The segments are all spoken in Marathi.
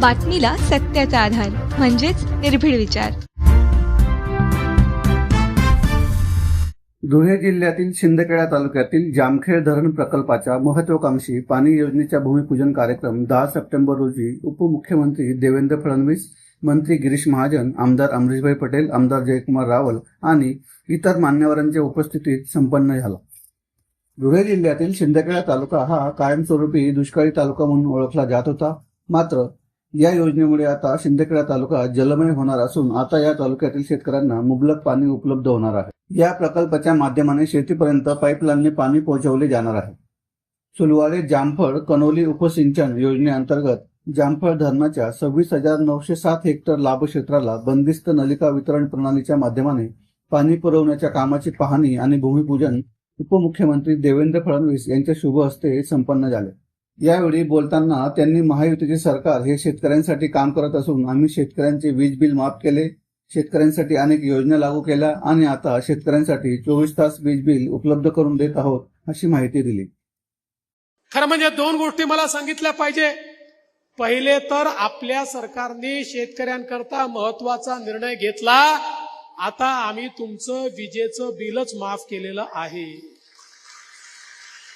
बातमीला सत्याचा आधार म्हणजेच निर्भीड विचार. धुळे जिल्ह्यातील शिंदखेडा तालुक्यातील जामखेड धरण प्रकल्पाच्या महत्वाकांक्षी पाणी योजनेच्या भूमिपूजन कार्यक्रम दहा सप्टेंबर रोजी उपमुख्यमंत्री देवेंद्र फडणवीस मंत्री गिरीश महाजन आमदार अमरीशभाई पटेल आमदार जयकुमार रावल आणि इतर मान्यवरांच्या उपस्थितीत संपन्न झाला. धुळे जिल्ह्यातील शिंदखेडा तालुका हा कायमस्वरूपी दुष्काळी तालुका म्हणून ओळखला जात होता. मात्र या योजनेमुळे आता शिंदेखेडा तालुका जलमय होणार असून आता या तालुक्यातील शेतकऱ्यांना मुबलक पाणी उपलब्ध होणार आहे. या प्रकल्पाच्या माध्यमाने शेतीपर्यंत पाईपलाईनने पाणी पोहोचवले जाणार आहे. सुलवाडे जामफळ कनोली उपसिंचन योजनेअंतर्गत जामफळ धरणाच्या सव्वीस हजार नऊशे सात हेक्टर लाभ क्षेत्राला बंदिस्त नलिका वितरण प्रणालीच्या माध्यमाने पाणी पुरवण्याच्या कामाची पाहणी आणि भूमिपूजन उपमुख्यमंत्री देवेंद्र फडणवीस यांच्या शुभ हस्ते संपन्न झाले. यावेळी बोलताना त्यांनी महायुतीचे सरकार हे शेतकऱ्यांसाठी काम करत असून आम्ही शेतकऱ्यांचे वीज बिल माफ केले शेतकऱ्यांसाठी अनेक योजना लागू केल्या आणि आता शेतकऱ्यांसाठी चोवीस तास वीज बिल उपलब्ध करून देत आहोत अशी माहिती दिली. खरं म्हणजे दोन गोष्टी मला सांगितल्या पाहिजे. पहिले तर आपल्या सरकारने शेतकऱ्यांकरता महत्त्वाचा निर्णय घेतला. आता आम्ही तुमचं विजेचं बिलच माफ केलेलं आहे.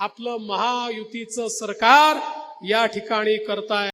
आपलं महायुतीचं सरकार या ठिकाणी करताय.